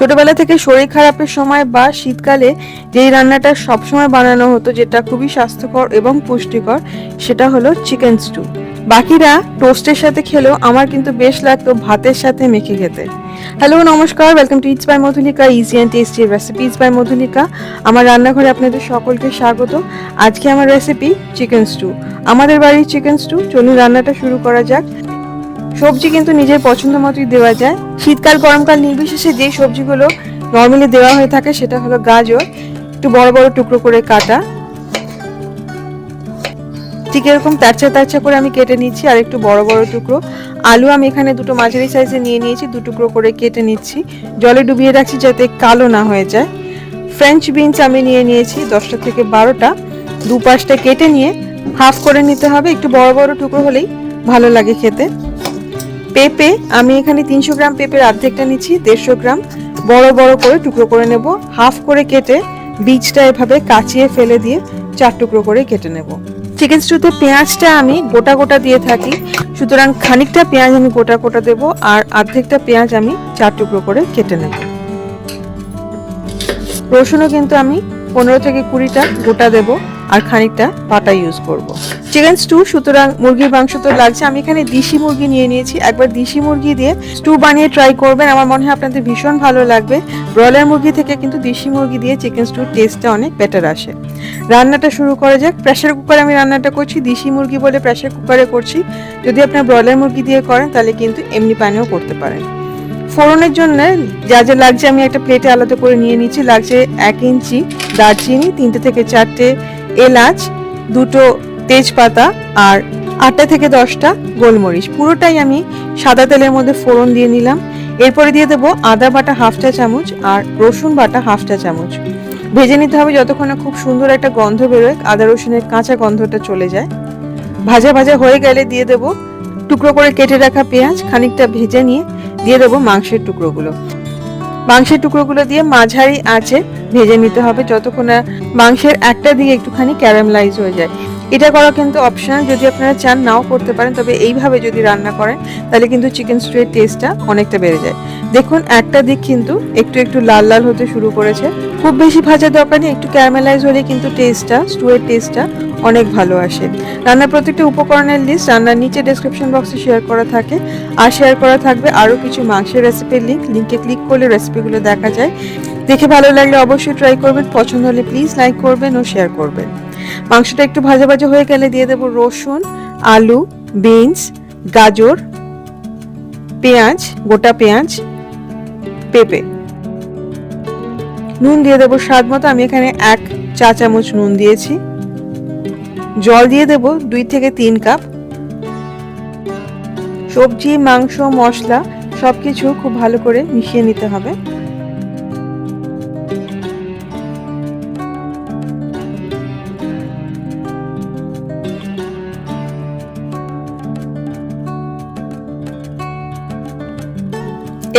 ছোটবেলা থেকে শরীর খারাপের সময় বা শীতকালে যেই রান্নাটা সবসময় বানানো হতো, যেটা খুবই স্বাস্থ্যকর এবং পুষ্টিকর, সেটা হলো চিকেন স্টু বাকিরা টোস্টের সাথে খেলেও আমার কিন্তু বেশ লাগতো ভাতের সাথে মেখে খেতে। হ্যালো নমস্কার welcome to eats by Madhulika easy and tasty recipes by Madhulika আমার রান্নাঘরে আপনাদের সকলকে স্বাগত। আজকে আমার রেসিপি চিকেন স্টু আমাদের বাড়ির চিকেন স্টু চলুন রান্নাটা শুরু করা যাক। সবজি কিন্তু নিজের পছন্দ মতোই দেওয়া যায়। শীতকাল, গরমকাল নির্বিশেষে যে সবজিগুলো নর্মালি দেওয়া হয়ে থাকে সেটা হলো গাজর, একটু বড় বড় টুকরো করে কাটা। ঠিক এরকম তারচা তারচা করে আমি কেটে নিচ্ছি আর একটু বড় বড় টুকরো। আলু আমি এখানে দুটো মাঝারি সাইজে নিয়ে নিয়েছি, দু টুকরো করে কেটে নিচ্ছি। জলে ডুবিয়ে রাখছি যাতে কালো না হয়ে যায়। ফ্রেঞ্চ বিনস আমি নিয়ে নিয়েছি, দশটা থেকে বারোটা। দু পাশটা কেটে নিয়ে হাফ করে নিতে হবে, একটু বড় বড় টুকরো হলেই ভালো লাগে খেতে। পেঁপে, আমি এখানে তিনশো গ্রাম পেঁপের অর্ধেকটা নিচ্ছি, দেড়শো গ্রাম। বড় বড় করে টুকরো করে নেব। হাফ করে কেটে বীজটা এভাবে কাচিয়ে ফেলে দিয়ে চার টুকরো করে কেটে নেব। চিকেন স্টুতে পেঁয়াজটা আমি গোটা গোটা দিয়ে থাকি। সুতরাং খানিকটা পেঁয়াজ আমি গোটা গোটা দেব আর অর্ধেকটা পেঁয়াজ আমি চার টুকরো করে কেটে নেব। রসুনও কিন্তু আমি পনেরো থেকে কুড়িটা গোটা দেব। আর খানিকটা পাতা ইউজ করব। চিকেন স্টু সুতরাং মুরগির মাংস তো লাগছে। আমি এখানে দেশি মুরগি নিয়ে নিয়েছি। একবার দেশি মুরগি দিয়ে স্টু বানিয়ে ট্রাই করবেন। আমার মনে হয় আপনাদের ভীষণ ভালো লাগবে। ব্রয়লার মুরগি থেকে কিন্তু দেশি মুরগি দিয়ে চিকেন স্টুর টেস্টটা অনেক বেটার আসে। রান্নাটা শুরু করা যাক। প্রেশার কুকারে আমি রান্নাটা করছি। দেশি মুরগি বলে প্রেশার কুকারে করছি। যদি আপনার ব্রয়লার মুরগি দিয়ে করেন, তাহলে কিন্তু এমনি পানিও করতে পারেন। ফোড়নের জন্য যা যা লাগছে আমি একটা প্লেটে আলাদা করে নিয়ে নিচ্ছি। লাগছে এক ইঞ্চি দারচিনি, তিনটে থেকে চারটে এলাচ, দুটো তেজপাতা আর আটটা থেকে দশটা গোলমরিচ। পুরোটাই আমি সাদা তেলের মধ্যে ফোড়ন দিয়ে নিলাম। এরপরে দিয়ে দেবো আদা বাটা হাফ চা চামচ আর রসুন বাটা হাফ চা চামচ। ভেজে নিতে হবে যতক্ষণে খুব সুন্দর একটা গন্ধ বেরোয়, আদা রসুনের কাঁচা গন্ধটা চলে যায়। ভাজা ভাজা হয়ে গেলে দিয়ে দেবো টুকরো করে কেটে রাখা পেঁয়াজ, খানিকটা ভেজে নিয়ে দিয়ে দেবো মাংসের টুকরোগুলো। মাংসের টুকরোগুলো দিয়ে মাঝারি আঁচে ভেজে নিতে হবে যতক্ষণ না মাংসের একটা দিকে একটুখানি ক্যারামেলাইজ হয়ে যায়। এটা করা কিন্তু অপশনাল যদি আপনারা চান নাও করতে পারেন, তবে এইভাবে যদি রান্না করেন, তাহলে কিন্তু চিকেন স্টুয়ের টেস্টটা অনেকটা বেড়ে যায়। দেখুন, একটা দিক কিন্তু একটু একটু লাল লাল হতে শুরু করেছে। খুব বেশি ভাজা দরকার নেই, একটু ক্যারামেলাইজ হলে কিন্তু টেস্টটা স্টুয়ের টেস্টটা অনেক ভালো আসে। রান্নার প্রত্যেকটা উপকরণের লিস্ট রান্নার নিচে ডেসক্রিপশন বক্সে শেয়ার করা থাকে। আর শেয়ার করা থাকবে আরও কিছু মাংসের রেসিপির লিঙ্ক লিঙ্কে ক্লিক করলে রেসিপিগুলো দেখা যায়। দেখে ভালো লাগলে অবশ্যই ট্রাই করবেন। পছন্দ হলে প্লিজ লাইক করবেন ও শেয়ার করবেন। মাংসটা একটু ভাজা ভাজা হয়ে গেলে দিয়ে দেবো রসুন, আলু, বিনস, গাজর, পেঁয়াজ, গোটা পেঁয়াজ, পেঁপে। নুন দিয়ে দেবো স্বাদ মতো। আমি এখানে এক চা চামচ নুন দিয়েছি। জল দিয়ে দেব দুই থেকে তিন কাপ। সবজি, মাংস, মশলা সবকিছু খুব ভালো করে মিশিয়ে নিতে হবে।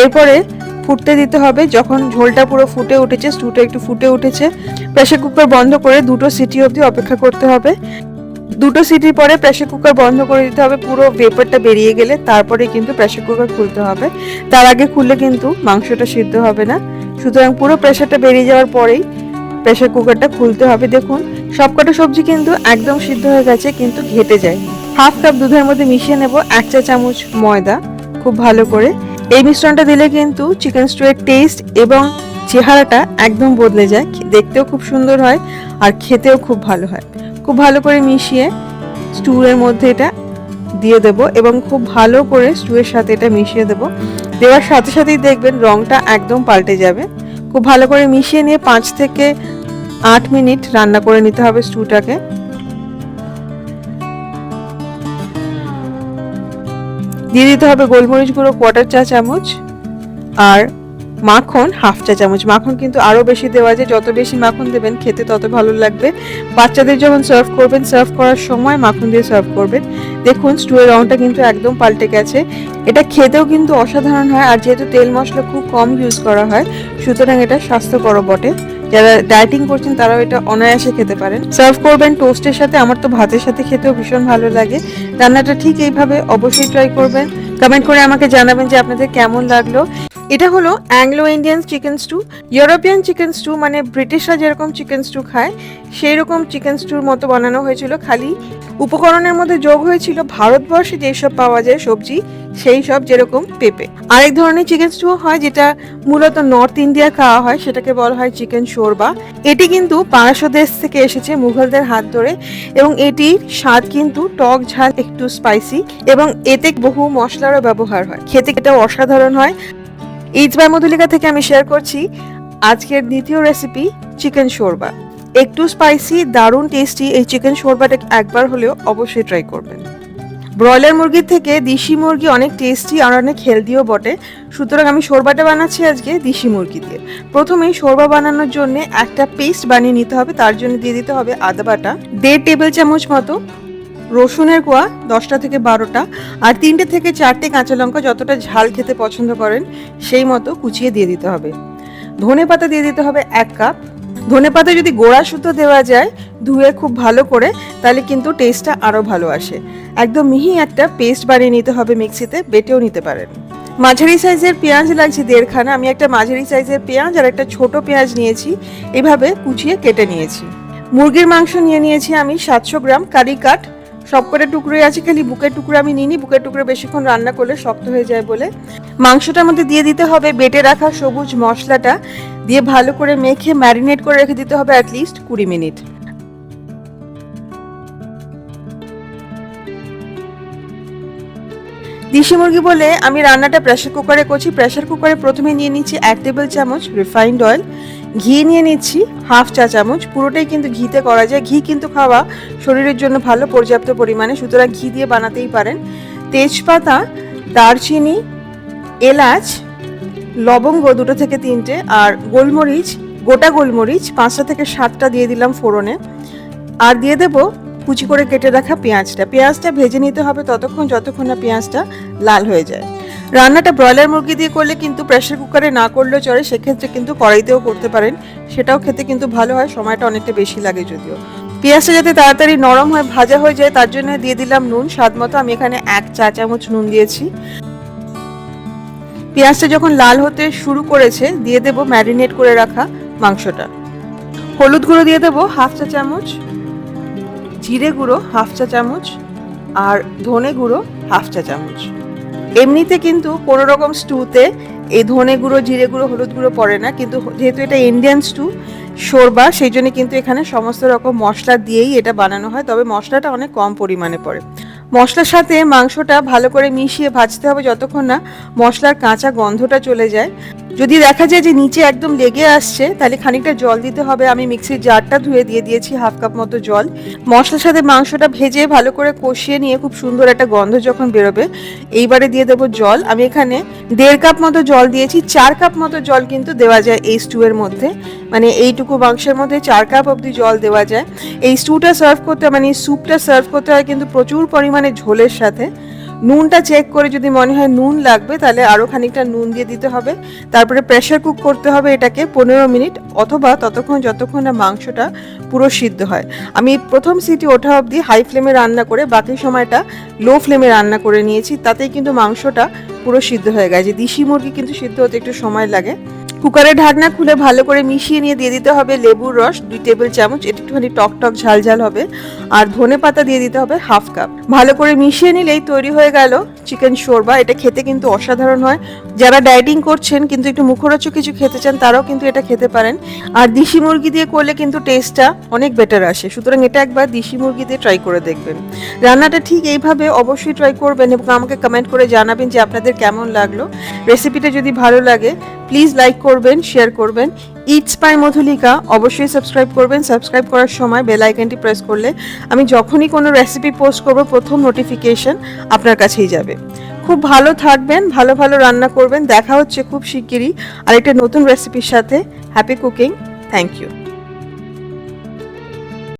এরপরে ফুটতে দিতে হবে, যখন ঝোলটা পুরো ফুটে উঠেছে স্টুটা একটু ফুটে উঠেছে, প্রেসার কুকার বন্ধ করে দুটো সিটি অবধি অপেক্ষা করতে হবে। দুটো সিটির পরে প্রেসার কুকার বন্ধ করে দিতে হবে, পুরো ভেপারটা বেরিয়ে গেলে তারপরে কিন্তু প্রেসার কুকার খুলতে হবে। তার আগে খুললে কিন্তু মাংসটা সিদ্ধ হবে না। সুতরাং পুরো প্রেসারটা বেরিয়ে যাওয়ার পরেই প্রেসার কুকারটা খুলতে হবে। দেখুন, সবকটা সবজি কিন্তু একদম সিদ্ধ হয়ে গেছে, কিন্তু ঘেটে যায়। হাফ কাপ দুধের মধ্যে মিশিয়ে নেব এক চা চামচ ময়দা, খুব ভালো করে। এই মিশ্রণটা দিলে কিন্তু চিকেন স্টুয়ের টেস্ট এবং চেহারাটা একদম বদলে যায়। দেখতেও খুব সুন্দর হয় আর খেতেও খুব ভালো হয়। খুব ভালো করে মিশিয়ে স্টুয়ের মধ্যে এটা দিয়ে দেব এবং খুব ভালো করে স্টুয়ের সাথে এটা মিশিয়ে দেব। দেওয়ার সাথে সাথেই দেখবেন রংটা একদম পাল্টে যাবে। খুব ভালো করে মিশিয়ে নিয়ে পাঁচ থেকে আট মিনিট রান্না করে নিতে হবে স্টুটাকে দিয়ে দিতে হবে গোলমরিচ গুঁড়ো কোয়াটার চা চামচ আর মাখন হাফ চা চামচ। মাখন কিন্তু আরও বেশি দেওয়া যায়, যত বেশি মাখন দেবেন খেতে তত ভালো লাগবে। বাচ্চাদের যখন সার্ভ করবেন সার্ভ করার সময় মাখন দিয়ে সার্ভ করবেন। দেখুন স্টুয়ের রঙটা কিন্তু একদম পাল্টে গেছে। এটা খেতেও কিন্তু অসাধারণ হয় আর যেহেতু তেল মশলা খুব কম ইউজ করা হয়, সুতরাং এটা স্বাস্থ্যকর বটে। যারা ডায়েটিং করছেন, তারাও এটা অনায়াসে খেতে পারেন। সার্ভ করবেন টোস্টের সাথে, আমার তো ভাতের সাথে খেতেও ভীষণ ভালো লাগে। রান্নাটা ঠিক এইভাবে অবশ্যই ট্রাই করবেন। কমেন্ট করে আমাকে জানাবেন যে আপনাদের কেমন লাগল। এটা হলো Anglo Indian chicken stew European chicken stew মানে ব্রিটিশরা যেরকম চিকেন স্টু খায় সেই রকম চিকেন স্টুর মতো বানানো হয়েছিল। খালি উপকরণের মধ্যে যোগ হয়েছিল ভারতবর্ষে যেসব পাওয়া যায় সবজি, সেই সব যেরকম পেঁপে। আরেক ধরনের চিকেন স্টু হয় যেটা মূলত নর্থ ইন্ডিয়া খাওয়া হয়, সেটাকে বলা হয় চিকেন শোরবা। এটি কিন্তু পারস্য দেশ থেকে এসেছে মুঘলদের হাত ধরে এবং এটির স্বাদ কিন্তু টক ঝাল, একটু স্পাইসি এবং এতে বহু মশলারও ব্যবহার হয়। খেতে এটা অসাধারণ হয়। ইজ বাই মধুলিকা থেকে আমি শেয়ার করছি আজকের দ্বিতীয় রেসিপি চিকেন শোরবা। একটু স্পাইসি দারুণ টেস্টি এই চিকেন শোরবাটা একবার হলেও অবশ্যই ট্রাই করবেন। ব্রয়লার মুরগির থেকে দেশি মুরগি অনেক টেস্টি আর অনেক হেলদিও বটে। সুতরাং আমি শোরবাটা বানাচ্ছি আজকে দেশি মুরগি দিয়ে। প্রথমেই শোরবা বানানোর জন্য একটা পেস্ট বানিয়ে নিতে হবে, তার জন্য দিয়ে দিতে হবে আদা বাটা। দেড় টেবিল চামচ মতো রসুনের কোয়া দশটা থেকে বারোটা আর তিনটে থেকে চারটে কাঁচা লঙ্কা যতটা ঝাল খেতে পছন্দ করেন, সেই মতো কুচিয়ে দিয়ে দিতে হবে। ধনে পাতা দিয়ে দিতে হবে এক কাপ। ধনে পাতা যদি গোড়া সুতো দেওয়া যায়, ধুয়ে খুব ভালো করে, তাহলে কিন্তু টেস্টটা আরও ভালো আসে। একদম মিহি একটা পেস্ট বানিয়ে নিতে হবে মিক্সিতে, বেটেও নিতে পারেন। মাঝারি সাইজের পেঁয়াজ লাগছে দেড়খানা। আমি একটা মাঝারি সাইজের পেঁয়াজ আর একটা ছোট পেঁয়াজ নিয়েছি, এভাবে কুচিয়ে কেটে নিয়েছি। মুরগির মাংস নিয়ে নিয়েছি আমি সাতশো গ্রাম কারি কাট সবকটা টুকরোই আছে, খালি বুকের টুকরো আমি নিইনি, বুকের টুকরো বেশিক্ষণ রান্না করলে শক্ত হয়ে যায় বলে। মাংসটার মধ্যে দিয়ে দিতে হবে বেটে রাখা সবুজ মশলাটা, দিয়ে ভালো করে মেখে ম্যারিনেট করে রেখে দিতে হবে অ্যাটলিস্ট কুড়ি মিনিট। দেশি মুরগি বলে আমি রান্নাটা প্রেসার কুকারে করছি। প্রেসার কুকারে প্রথমে নিয়ে নিচ্ছি এক টেবিল চামচ রিফাইন্ড অয়েল ঘি নিয়ে নিচ্ছি, হাফ চা চামচ। পুরোটাই কিন্তু ঘিতে করা যায়। ঘি কিন্তু খাওয়া শরীরের জন্য ভালো, পর্যাপ্ত পরিমাণে। সুতরাং ঘি দিয়ে বানাতেই পারেন। তেজপাতা, দারচিনি, এলাচ, লবঙ্গ দুটো থেকে তিনটে, আর গোলমরিচ, গোটা গোলমরিচ, পাঁচটা থেকে সাতটা দিয়ে দিলাম ফোড়নে। আর দিয়ে দেব কুচি করে কেটে রাখা পেঁয়াজটা। পেঁয়াজটা ভেজে নিতে হবে ততক্ষণ, যতক্ষণ না পেঁয়াজটা লাল হয়ে যায়। রান্নাটা ব্রয়লার মুরগি দিয়ে করলে কিন্তু প্রেশার কুকারে না করলেও চলে, সেক্ষেত্রে কিন্তু কড়াইতেও করতে পারেন। সেটাও খেতে কিন্তু ভালো হয়, সময়টা অনেকটা বেশি লাগে যদিও। পেঁয়াজটা যাতে তাড়াতাড়ি নরম হয়ে ভাজা হয়ে যায়, তার জন্য দিয়ে দিলাম নুন, স্বাদ মতো। আমি এখানে এক চা চামচ নুন দিয়েছি। পেঁয়াজটা যখন লাল হতে শুরু করেছে, দিয়ে দেব ম্যারিনেট করে রাখা মাংসটা। হলুদ গুঁড়ো দিয়ে দেবো হাফ চা চামচ, জিরে গুঁড়ো হাফ চা চামচ, আর ধনে গুঁড়ো হাফ চা চামচ। এমনিতে কিন্তু কোনো রকম স্টুতে এই ধনে গুঁড়ো, জিরে গুঁড়ো, হলুদ গুঁড়ো পড়ে না। কিন্তু যেহেতু এটা ইন্ডিয়ান স্টু শোরবা, সেই জন্য কিন্তু এখানে সমস্ত রকম মশলা দিয়েই এটা বানানো হয়। তবে মশলাটা অনেক কম পরিমাণে পড়ে। মশলার সাথে মাংসটা ভালো করে মিশিয়ে ভাজতে হবে যতক্ষণ না মশলার কাঁচা গন্ধটা চলে যায়। যদি দেখা যায় যে নিচে একদম লেগে আসছে, তাহলে খানিকটা জল দিতে হবে। আমি মিক্সির জারটা ধুয়ে দিয়ে দিয়েছি হাফ কাপ মতো জল। মশলার সাথে মাংসটা ভেজে ভালো করে কষিয়ে নিয়ে খুব সুন্দর একটা গন্ধ যখন বেরোবে, এইবারে দিয়ে দেবো জল। আমি এখানে দেড় কাপ মতো জল দিয়েছি। চার কাপ মতো জল কিন্তু দেওয়া যায় এই স্টুয়ের মধ্যে। মানে এইটুকু মাংসের মধ্যে চার কাপ অবধি জল দেওয়া যায়। এই স্টুটা সার্ভ করতে মানে স্যুপটা সার্ভ করতে হয় কিন্তু প্রচুর পরিমাণে ঝোলের সাথে। নুনটা চেক করে যদি মনে হয় নুন লাগবে, তাহলে আরও খানিকটা নুন দিয়ে দিতে হবে। তারপরে প্রেশার কুক করতে হবে এটাকে পনেরো মিনিট, অথবা ততক্ষণ যতক্ষণ না মাংসটা পুরো সিদ্ধ হয়। আমি প্রথম সিটি ওঠা অবধি হাই ফ্লেমে রান্না করে, বাকি সময়টা লো ফ্লেমে রান্না করে নিয়েছি। তাতেই কিন্তু মাংসটা পুরো সিদ্ধ হয়ে গেছে। দেশি মুরগি কিন্তু সিদ্ধ হতে একটু সময় লাগে। কুকারের ঢাকনা খুলে ভালো করে মিশিয়ে নিয়ে দিয়ে দিতে হবে লেবুর রস, দুই টেবিল চামচ একটুখানি টক টক ঝাল ঝাল হবে, আর ধনে পাতা দিয়ে দিতে হবে হাফ কাপ। ভালো করে মিশিয়ে নিলেই তৈরি হয়ে গেল চিকেন শোরবা, এটা খেতে কিন্তু অসাধারণ হয়। যারা ডায়েটিং করছেন কিন্তু একটু মুখরোচক কিছু খেতে চান, তারাও কিন্তু এটা খেতে পারেন। আর দেশি মুরগি দিয়ে করলে কিন্তু টেস্টটা অনেক বেটার আসে। সুতরাং এটা একবার দেশি মুরগি দিয়ে ট্রাই করে দেখবেন। রান্নাটা ঠিক এইভাবে অবশ্যই ট্রাই করবেন এবং আমাকে কমেন্ট করে জানাবেন যে আপনাদের কেমন লাগল। রেসিপিটা যদি ভালো লাগে প্লিজ লাইক করবেন শেয়ার করবেন। ইটস পাই মধুলিকা অবশ্যই সাবস্ক্রাইব করবেন। সাবস্ক্রাইব করার সময় বেল আইকনটি প্রেস করলে আমি যখনই কোনো রেসিপি পোস্ট করব, প্রথম নোটিফিকেশন আপনার কাছেই যাবে। খুব ভালো থাকবেন, ভালো ভালো রান্না করবেন। দেখা হচ্ছে খুব শিগগিরই আর একটা নতুন রেসিপির সাথে। Happy cooking thank you